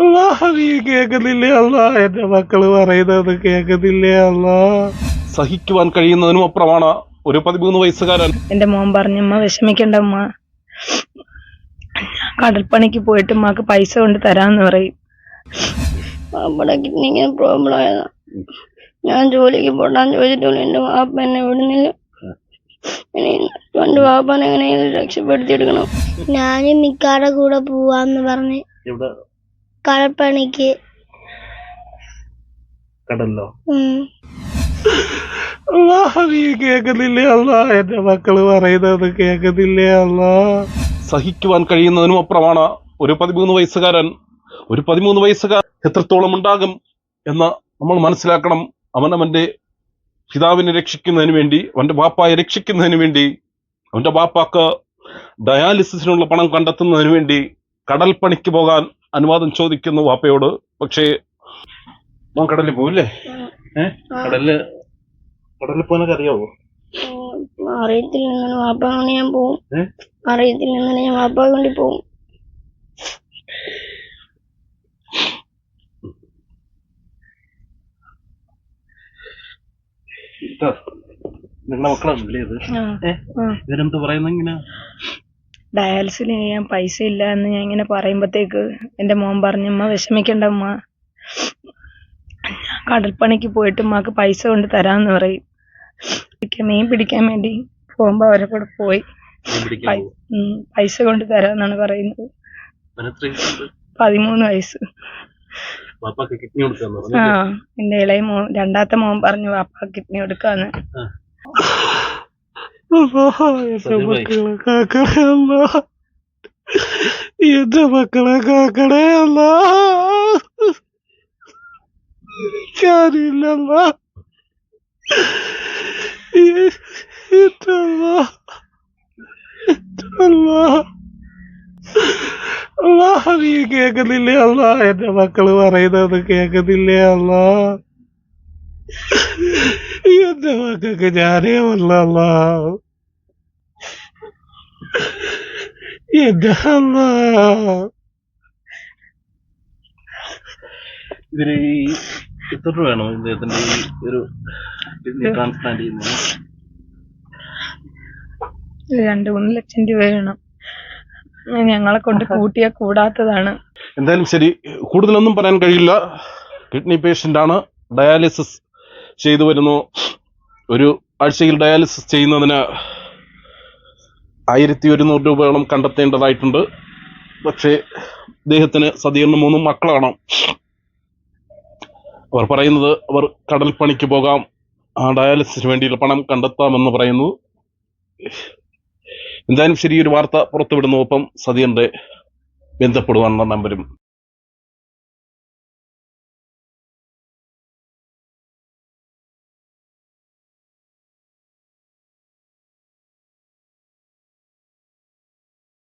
നീ കേൾക്കുന്നില്ലേ അള്ളാ? എന്റെ മക്കൾ പറയുന്നത് കേൾക്കുന്നില്ലേ അള്ളാ? സഹിക്കുവാൻ കഴിയുന്നതിനും അപ്പുറമാണ് ഒരു പതിമൂന്ന് വയസ്സുകാരൻ. എന്റെ മോൻ പറഞ്ഞു അമ്മ വിഷമിക്കണ്ട അമ്മ കടൽപ്പണിക്ക് പോയിട്ട് ഉമ്മക്ക് പൈസ കൊണ്ട് തരാന്ന് പറയും. അമ്മടെ കിഡ്നി ഇങ്ങനെ പ്രോബ്ലം ആയതാ. ഞാൻ ജോലിക്ക് പോട്ടാൻ ചോദിച്ചിട്ടുള്ളൂ എന്റെ വാപ്പ എന്നെ വിടുന്നില്ല. എന്റെ വാപ്പാനെ എങ്ങനെയെങ്കിലും രക്ഷപ്പെടുത്തിയെടുക്കണം? ഞാനും മിക്കാടെ കൂടെ പോവാന്ന് പറഞ്ഞ്. ഇവിടെ കടപ്പണിക്ക്. കടല്ലോ? നീ കേൾക്കുന്നില്ലേ? അല്ല എന്റെ മക്കൾ പറയുന്നത് കേൾക്കുന്നില്ലേ? അല്ല സഹിക്കുവാൻ കഴിയുന്നതിനും അപ്പുറമാണ് ഒരു പതിമൂന്ന് വയസ്സുകാരൻ. ഒരു പതിമൂന്ന് വയസ്സുകാരൻ എത്രത്തോളം ഉണ്ടാകും എന്ന് നമ്മൾ മനസ്സിലാക്കണം. അവൻ അവന്റെ പിതാവിനെ രക്ഷിക്കുന്നതിന് വേണ്ടി അവന്റെ ബാപ്പായെ രക്ഷിക്കുന്നതിന് വേണ്ടി അവന്റെ ബാപ്പാക്ക് ഡയാലിസിസിനുള്ള പണം കണ്ടെത്തുന്നതിന് വേണ്ടി കടൽ പണിക്ക് പോകാൻ അനുവാദം ചോദിക്കുന്നു വാപ്പയോട്. പക്ഷേ മോൻ കടലിൽ പോവില്ലേ? ഏഹ് കടലിൽ കടലിൽ പോകാനൊക്കെ അറിയാവോ? അറിയത്തില്ല. ഇങ്ങനെ വാപ്പ കൊണ്ട് ഞാൻ പോവും? അറിയത്തില്ല. ഇങ്ങനെ ഞാൻ വാപ്പ കൊണ്ട് പോവും. നിങ്ങളുടെ മക്കളാണല്ലേ ഇത്. ഇവരെന്ത് പറയുന്ന ഇങ്ങനെ? ഡയാലിസിന് ചെയ്യാൻ പൈസ ഇല്ല എന്ന് ഞാൻ ഇങ്ങനെ പറയുമ്പത്തേക്ക് എന്റെ മോൻ പറഞ്ഞു അമ്മ വിഷമിക്കണ്ട ഉമ്മ. കടൽപ്പണിക്ക് പോയിട്ട് ഉമ്മക്ക് പൈസ കൊണ്ട് തരാന്ന് പറയും. മീൻ പിടിക്കാൻ വേണ്ടി പോകുമ്പോ അവരെ കൂടെ പോയി. പൈസ കൊണ്ട് തരാന്നാണ് പറയുന്നത്? പതിമൂന്ന് വയസ്സ്. ആ എന്റെ ഇളയ മോൻ രണ്ടാമത്തെ മോൻ പറഞ്ഞു വാപ്പ കിഡ്നി കൊടുക്കാന്ന്. മക്കളെ കാക്കണേ അല്ല എന്റെ മക്കളെ കാക്കണേ അല്ല ഞാനില്ലല്ല അല്ലാ നീ കേക്കുന്നില്ലേ അല്ല എന്റെ മക്കൾ പറയുന്നത് കേക്കുന്നില്ലേ അല്ല എന്റെ മക്കൾക്ക്? ഞാനേ ഉള്ളല്ല എന്റെ അല്ല ഇതിന് ഈ എത്ര രൂപ വേണോ? ഇദ്ദേഹത്തിന്റെ ഈ ഒരു കിഡ്നി ട്രാൻസ്പ്ലാന്റ് ചെയ്യുന്നത്? രണ്ടു മൂന്ന് ലക്ഷം രൂപ വേണം. ഞങ്ങളെ കൊണ്ട് കൂട്ടിയാ കൂടാത്തതാണ്. എന്തായാലും ശരി കൂടുതലൊന്നും പറയാൻ കഴിയില്ല. കിഡ്നി പേഷ്യന്റ് ആണ്. ഡയാലിസിസ് ചെയ്തു വരുന്നു. ഒരു ആഴ്ചയിൽ ഡയാലിസിസ് ചെയ്യുന്നതിന് ആയിരത്തി ഒരുന്നൂറ് രൂപയോളം കണ്ടെത്തേണ്ടതായിട്ടുണ്ട്. പക്ഷേ അദ്ദേഹത്തിന് സതീറിന് മൂന്ന് മക്കളാണ്. അവർ പറയുന്നത് അവർ കടൽ പണിക്ക് പോകാം. ആ ഡയാലിസിസിന് വേണ്ടിയുള്ള പണം കണ്ടെത്താമെന്ന് പറയുന്നു. എന്തായാലും ശരി ഈ ഒരു വാർത്ത പുറത്തുവിടുന്നു. ഒപ്പം സതീറിന്റെ ബന്ധപ്പെടുവാനുള്ള നമ്പരും